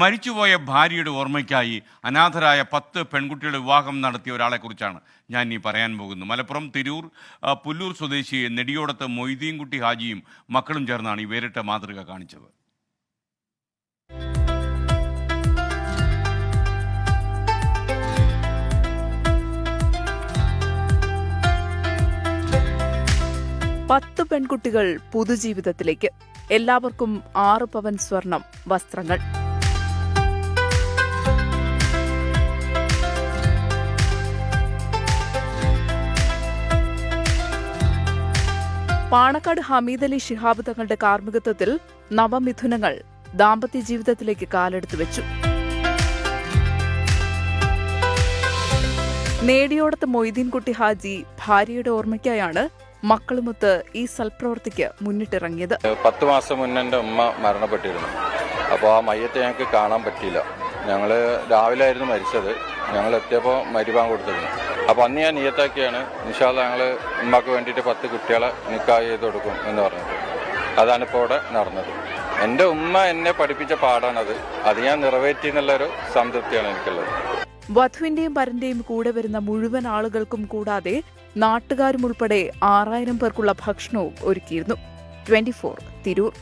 മരിച്ചുപോയ ഭാര്യയുടെ ഓർമ്മയ്ക്കായി അനാഥരായ പത്ത് പെൺകുട്ടികളുടെ വിവാഹം നടത്തിയ ഒരാളെക്കുറിച്ചാണ് ഞാൻ ഇനി പറയാൻ പോകുന്നത്. മലപ്പുറം തിരൂർ പുല്ലൂർ സ്വദേശി നെടിയോടത്ത് മൊയ്തീൻകുട്ടി ഹാജിയും മക്കളും ചേർന്നാണ് ഈ വേറിട്ട മാതൃക കാണിച്ചത്. പത്ത് പെൺകുട്ടികൾ പുതുജീവിതത്തിലേക്ക്. എല്ലാവർക്കും ആറ് പവൻ സ്വർണം വസ്ത്രങ്ങൾ. പാണക്കാട് ഹമീദ് അലി ശിഹാബ് തങ്ങളുടെ കാർമ്മികത്വത്തിൽ നവമിഥുനങ്ങൾ ദാമ്പത്യ ജീവിതത്തിലേക്ക് കാലെടുത്തു വെച്ചു. നേടിയോടത്ത് മൊയ്തീൻകുട്ടി ഹാജി ഭാര്യയുടെ ഓർമ്മയ്ക്കായാണ് മക്കളുമൊത്ത് ഈ സൽപ്രവൃത്തിക്ക് മുന്നിട്ടിറങ്ങിയത്. പത്ത് മാസം മുന്നേ എന്റെ ഉമ്മ മരണപ്പെട്ടിരുന്നു. അപ്പോൾ ആ മയ്യത്തെ ഞങ്ങൾക്ക് കാണാൻ പറ്റിയില്ല. ഞങ്ങൾ രാവിലെ ആയിരുന്നു മരിച്ചത്. ഞങ്ങൾ എത്തിയപ്പോൾ മരിവാൻ കൊടുത്തിരുന്നു. അപ്പോൾ അന്ന് ഞാൻ നിയത്താക്കിയാണ്. നിഷാദ് ഞങ്ങൾ ഉമ്മക്ക് വേണ്ടിയിട്ട് പത്ത് കുട്ടികളെ നിക്കാ ചെയ്ത് കൊടുക്കും എന്ന് പറഞ്ഞത് അതാണ് ഇപ്പോൾ ഇവിടെ നടന്നത്. എന്റെ ഉമ്മ എന്നെ പഠിപ്പിച്ച പാടാണത് അത് ഞാൻ നിറവേറ്റി എന്നുള്ളൊരു സംതൃപ്തിയാണ് എനിക്കുള്ളത്. വധുവിന്റെയും വരന്റെയും കൂടെ വരുന്ന മുഴുവൻ ആളുകൾക്കും കൂടാതെ നാട്ടുകാരും ഉൾപ്പെടെ ആറായിരം പേർക്കുള്ള ഭക്ഷണവും ഒരുക്കിയിരുന്നു. Twenty four Tirur.